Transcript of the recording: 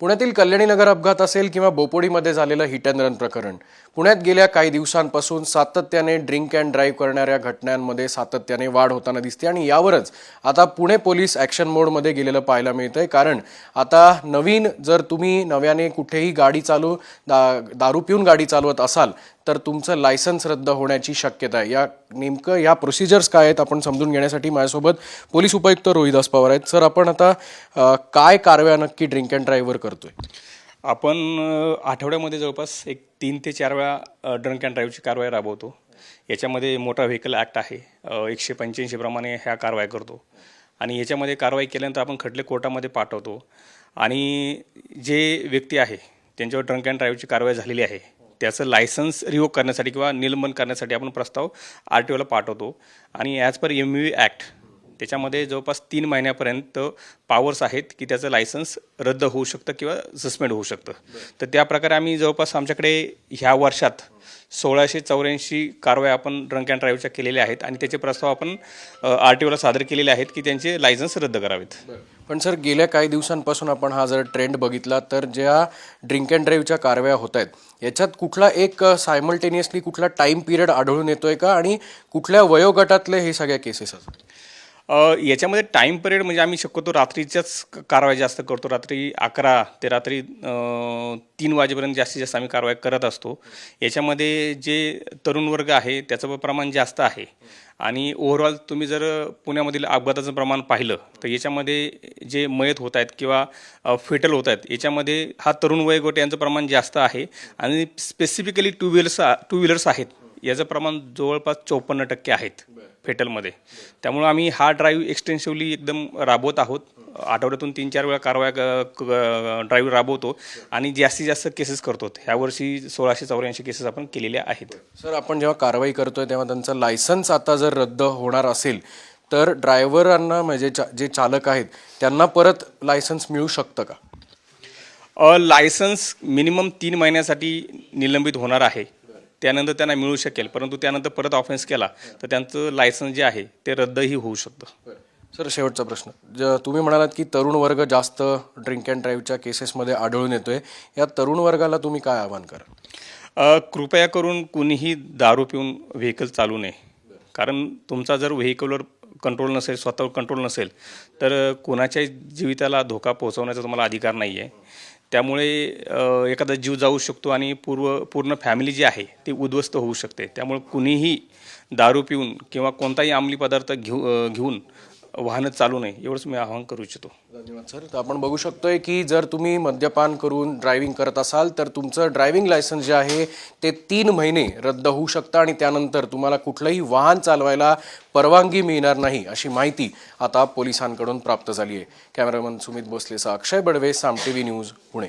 पुण्यातील कल्याणीनगर अपघात असेल किंवा बोपोडीमध्ये झालेलं हिट अँड रन प्रकरण. पुण्यात गेल्या काही दिवसांपासून सातत्याने ड्रिंक अँड ड्राईव्ह करणाऱ्या घटनांमध्ये सातत्याने वाढ होताना दिसते आणि यावरच आता पुणे पोलीस ॲक्शन मोडमध्ये गेलेलं पाहायला मिळतंय. कारण आता नवीन जर तुम्ही नव्याने कुठेही गाडी चालू दा दारू पिऊन गाडी चालवत असाल तर तुमचं लायसन्स रद्द होण्याची शक्यता आहे. या नेमकं या प्रोसिजर्स काय आहेत आपण समजून घेण्यासाठी माझ्यासोबत पोलीस उपायुक्त रोहिदास पवार आहेत. सर आपण आता काय कारवाया नक्की ड्रिंक अँड ड्राईव्हवर करतोय? आपण आठवड्यामध्ये जवळपास एक तीन ते चार वेळा ड्रंक अँड ड्राईव्हची कारवाई राबवतो. याच्यामध्ये मोठा व्हेकल ॲक्ट आहे. एकशे पंच्याऐंशीप्रमाणे ह्या कारवाई करतो. आणि याच्यामध्ये कारवाई केल्यानंतर आपण खटले कोर्टामध्ये पाठवतो. आणि जे व्यक्ती आहे त्यांच्यावर ड्रंक अँड ड्राईव्हची कारवाई झालेली आहे त्याचं लायसन्स रिवोक करण्यासाठी किंवा निलंबन करण्यासाठी आपण प्रस्ताव आर टी ओला पाठवतो. आणि as per M V act त्याच्यामध्ये जवळपास तीन महिन्यापर्यंत पावर्स आहेत की त्याचं लायसन्स रद्द होऊ शकतं किंवा सस्पेंड होऊ शकतं. तर त्या प्रकारे आम्ही जवळपास आमच्याकडे ह्या वर्षात सोळाशे चौऱ्याऐंशी कारवाया आपण ड्रंक अँड ड्राईव्हच्या केलेल्या आहेत. आणि त्याचे प्रस्ताव आपण आर टी ओला सादर केलेले आहेत की त्यांचे लायसन्स रद्द करावेत. पण सर गेल्या काही दिवसांपासून आपण हा जर ट्रेंड बघितला तर ज्या ड्रिंक अँड ड्राईव्हच्या कारवाया होत आहेत याच्यात कुठला एक सायमल्टेनियसली कुठला टाईम पिरियड आढळून येतोय का? आणि कुठल्या वयोगटातले हे सगळ्या केसेस असतात याच्यामध्ये टाईम पिरियड म्हणजे आम्ही शक्यतो रात्रीच्याच कारवाई जास्त करतो. रात्री अकरा ते रात्री तीन वाजेपर्यंत जास्तीत जास्त आम्ही कारवाई करत असतो. याच्यामध्ये जे तरुण वर्ग आहे त्याचं प्रमाण जास्त आहे. आणि ओव्हरऑल तुम्ही जर पुण्यामधील अपघाताचं प्रमाण पाहिलं तर याच्यामध्ये जे मयत होत आहेत किंवा फेटल होत आहेत याच्यामध्ये हा तरुण वयोगट यांचं प्रमाण जास्त आहे. आणि specifically two wheelers two wheelers आहेत. याचं प्रमाण जवळपास चौपन्न टक्के आहेत. फेटलमध्ये. त्यामुळं आम्ही हा ड्राईव्ह एक्सटेन्सिव्हली एकदम राबवत आहोत. आठवड्यातून तीन चार वेळा कारवाया ड्राईव्ह राबवतो आणि जास्तीत जास्त केसेस करतो. ह्यावर्षी सोळाशे चौऱ्याऐंशी केसेस आपण केलेल्या आहेत. सर आपण जेव्हा कारवाई करतोय तेव्हा त्यांचं लायसन्स आता जर रद्द होणार असेल तर ड्रायव्हरांना म्हणजे चा- जे चालक आहेत त्यांना परत लायसन्स मिळू शकतं का? लायसन्स मिनिमम तीन महिन्यासाठी निलंबित होणार आहे. त्यानंतर त्यांना मिळू शकेल. परंतु त्यानंतर परत ऑफेन्स केला तर त्यांचं लायसन्स जे आहे ते रद्दही होऊ शकतं. सर शेवटचा प्रश्न. ज तुम्ही म्हणालात की तरुण वर्ग जास्त ड्रिंक अँड ड्राईव्हच्या केसेसमध्ये आढळून येतोय. या तरुण वर्गाला तुम्ही काय आवाहन करा कृपया करून कुणीही दारू पिऊन व्हेकल चालू नये. कारण तुमचा जर व्हेकलवर कंट्रोल नसेल स्वतःवर कंट्रोल नसेल तर कोणाच्याही जीविताला धोका पोहोचवण्याचा तुम्हाला अधिकार नाही आहे त्यामुळे एखादा जीव जाऊ शकतो आणि पूर्व पूर्ण फॅमिली जी आहे ती उद्ध्वस्त होऊ शकते. त्यामुळे कुणीही दारू पिऊन किंवा कोणताही अंमली पदार्थ घेऊ घेऊन वाहनं चालू नये एवढंच मी आवाहन करू इच्छितो. धन्यवाद सर. तर आपण बघू शकतोय की जर तुम्ही मद्यपान करून ड्रायव्हिंग करत असाल तर तुमचं ड्रायव्हिंग लायसन्स जे आहे ते तीन महिने रद्द होऊ शकतं आणि त्यानंतर तुम्हाला कुठलंही वाहन चालवायला परवानगी मिळणार नाही अशी माहिती आता पोलिसांकडून प्राप्त झाली आहे. Cameraman Sumit भोसलेचा Akshay Badve Saam T V news Pune.